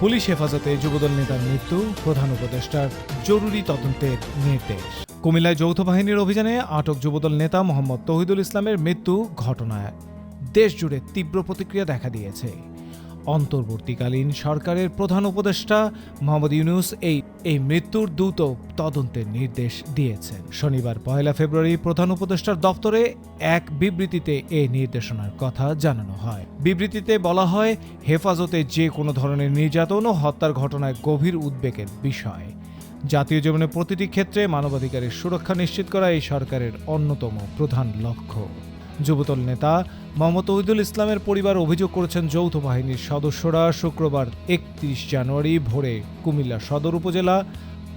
Police হেফাজতে যুবদল নেতার মৃত্যু, প্রধান উপদেষ্টার জরুরি তদন্তের নির্দেশ। কুমিল্লায় যৌথ বাহিনীর অভিযানে আটক যুবদল নেতা মোহাম্মদ তহিদুল ইসলামের মৃত্যু ঘটনায়। দেশজুড়ে তীব্র প্রতিক্রিয়া দেখা দিয়েছে। অন্তর্বর্তীকালীন সরকারের প্রধান উপদেষ্টা মোহাম্মদ ইউনুস এই এই মৃত্যুর দ্রুত তদন্তের নির্দেশ দিয়েছেন। শনিবার পয়লা ফেব্রুয়ারি প্রধান উপদেষ্টার দপ্তরে এক বিবৃতিতে এই নির্দেশনার কথা জানানো হয়। বিবৃতিতে বলা হয়, হেফাজতে যে কোনো ধরনের নির্যাতন ও হত্যার ঘটনায় গভীর উদ্বেগের বিষয়। জাতীয় জীবনের প্রতিটি ক্ষেত্রে মানবাধিকারের সুরক্ষা নিশ্চিত করা এই সরকারের অন্যতম প্রধান লক্ষ্য। যুবদল নেতা মোহাম্মদ তহিদুল ইসলামের পরিবার অভিযোগ করেছেন যৌথ বাহিনীর সদস্যরা শুক্রবার একত্রিশ জানুয়ারি ভোরে কুমিল্লা সদর উপজেলা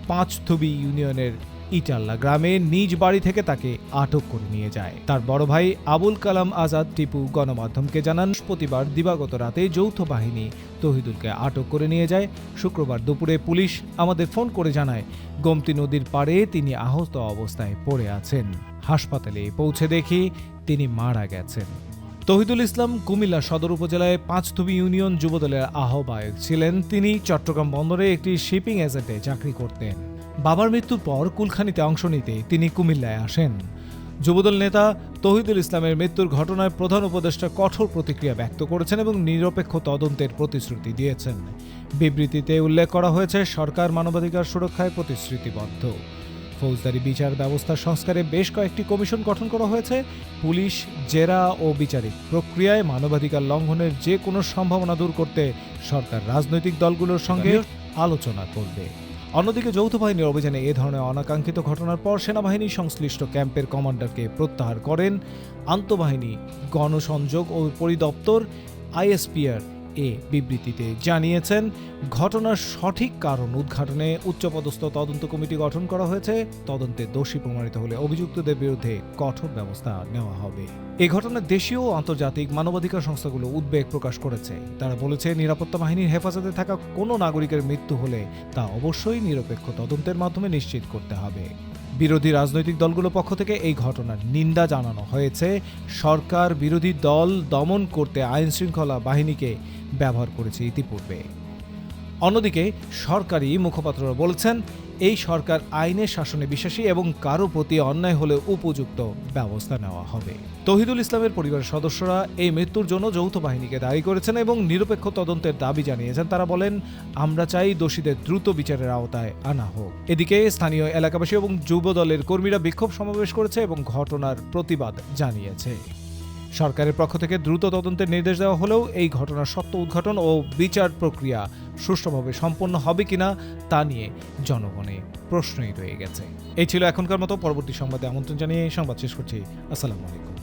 পাঁচথবি ইউনিয়নের ইটাল্লা গ্রামে নিজ বাড়ি থেকে তাকে আটক করে নিয়ে যায়। তার বড় ভাই আবুল কালাম আজাদ টিপু গণমাধ্যমকে জানান প্রতিবার দিবাগত রাতে যৌথ বাহিনী তহিদুলকে আটক করে নিয়ে যায়। শুক্রবার দুপুরে পুলিশ আমাদের ফোন করে জানায়, গোমতী নদীর পাড়ে তিনি আহত অবস্থায় পড়ে আছেন। হাসপাতালে পৌঁছে দেখি তিনি মারা গেছেন। তহিদুল ইসলাম কুমিল্লা সদর উপজেলায় পাঁচথুবি ইউনিয়ন যুবদলের আহ্বায়ক ছিলেন। তিনি চট্টগ্রাম বন্দরে একটি শিপিং এজেন্টে চাকরি করতেন। বাবার মৃত্যুর পর কুলখানিতে অংশ নিতে তিনি কুমিল্লায় আসেন। যুবদল নেতা তহিদুল ইসলামের মৃত্যুর ঘটনায় প্রধান উপদেষ্টা কঠোর প্রতিক্রিয়া ব্যক্ত করেছেন এবং নিরপেক্ষ তদন্তের প্রতিশ্রুতি দিয়েছেন। বিবৃতিতে উল্লেখ করা হয়েছে সরকার মানবাধিকার সুরক্ষায় প্রতিশ্রুতিবদ্ধ। ফৌজদারি বিচার ব্যবস্থা সংস্কারে বেশ কয়েকটি কমিশন গঠন করা হয়েছে। পুলিশ জেরা ও বিচারিক প্রক্রিয়ায় মানবাধিকার লঙ্ঘনের যে কোনো সম্ভাবনা দূর করতে সরকার রাজনৈতিক দলগুলোর সঙ্গে আলোচনা করবে। অন্যদিকে যৌথ বাহিনীর অভিযানে এ ধরনের অনাকাঙ্ক্ষিত ঘটনার পর সেনাবাহিনী সংশ্লিষ্ট ক্যাম্পের কমান্ডারকে প্রত্যাহার করেন। আন্তঃবাহিনী, গণসংযোগ ও পরিদপ্তর, আইএসপিআর এ বিবৃতিতে জানিয়েছেন, ঘটনার সঠিক কারণ উদ্ঘাটনে উচ্চপদস্থ তদন্ত কমিটি গঠন করা হয়েছে। তদন্তে দোষী প্রমাণিত হলে অভিযুক্তদের বিরুদ্ধে কঠোর ব্যবস্থা নেওয়া হবে। এ ঘটনায় দেশীয় আন্তর্জাতিক মানবাধিকার সংস্থাগুলো উদ্বেগ প্রকাশ করেছে। তারা বলেছে, নিরাপত্তা বাহিনীর হেফাজতে থাকা কোনো নাগরিকের মৃত্যু হলে তা অবশ্যই নিরপেক্ষ তদন্তের মাধ্যমে নিশ্চিত করতে হবে। বিরোধী রাজনৈতিক দলগুলোর পক্ষ থেকে এই ঘটনার নিন্দা জানানো হয়েছে। সরকার বিরোধী দল দমন করতে আইন শৃঙ্খলা বাহিনীকে ব্যবহার করেছে ইতিপূর্বে। অন্যদিকে সরকারি মুখপাত্ররা বলেছেন এই সরকার আইনের শাসনে বিশ্বাসী এবং কারও প্রতি অন্যায় হলে উপযুক্ত ব্যবস্থা নেওয়া হবে। তহিদুল ইসলামের পরিবারের সদস্যরা এই মৃত্যুর জন্য যৌথ বাহিনীকে দায়ী করেছেন এবং নিরপেক্ষ তদন্তের দাবি জানিয়েছেন। তারা বলেন, আমরা চাই দোষীদের দ্রুত বিচারের আওতায় আনা হোক। এদিকে স্থানীয় এলাকাবাসী এবং যুব দলের কর্মীরা বিক্ষোভ সমাবেশ করেছে এবং ঘটনার প্রতিবাদ জানিয়েছে। সরকারের পক্ষ থেকে দ্রুত তদন্তের নির্দেশ দেওয়া হলেও এই ঘটনার সত্য উদ্ঘাটন ও বিচার প্রক্রিয়া সুষ্ঠুভাবে সম্পন্ন হবে কিনা তা নিয়ে জনগণে প্রশ্নই রয়ে গেছে। এই ছিল এখনকার মতো পরবর্তী সংবাদে আমন্ত্রণ জানিয়ে সংবাদ শেষ করছি। আসসালামু আলাইকুম।